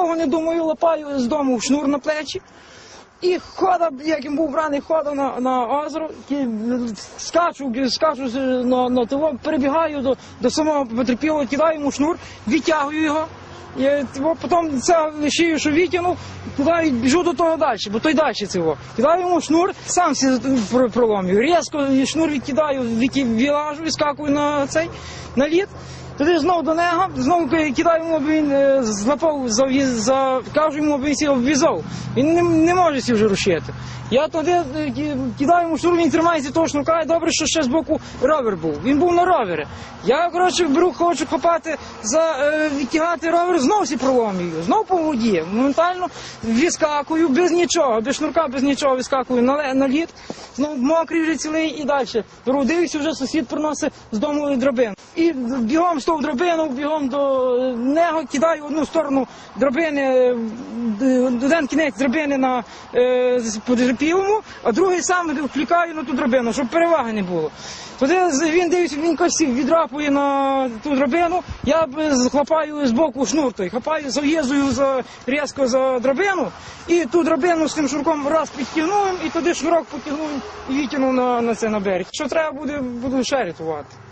довго не думаю, лапаю з дому шнур на плечі. І хода, як він був браний, хода на, на озеро, скачу, скачу на, на того, перебігаю до, до самого потерпілого, кидаю йому шнур, відтягую його. І того, потім це шию, що витягнув, кидаю, біжу до того далі, бо той далі цього. Кидаю йому шнур, сам всі про- Різко шнур відкидаю, відки- вилажу, відскакую на цей, на лід. Тоді знову до нього, знову кидаю йому, аби він е, злапав, за, кажу йому, аби він сів обв'язав. Він не, не може сів вже рушити. Я тоді е, кидаю йому шнур, він тримається шнурка, і добре, що ще з боку ровер був. Він був на ровері. Я, коротше, беру, хочу хапати, за, е, відтягати ровер, знову всі проломлюю, знову по воді. Моментально відскакую без нічого, без шнурка, без нічого відскакую на, на лід, знову мокрий вже цілий і далі. родився вже сусід приносить з дому драбину. І бігом з того драбину, бігом до е, нього, кидаю одну сторону драбини, е, д- один кінець драбини на е, а другий сам вклікаю на ту драбину, щоб переваги не було. Тоді він дивиться, він якось відрапує на ту драбину, я хлопаю з боку шнур той, хапаю, зав'язую за, різко за драбину, і ту драбину з тим шнурком раз підтягнув, і туди шнурок потягнув і відтягнув на, на це на берег. Що треба буде, буду ще рятувати.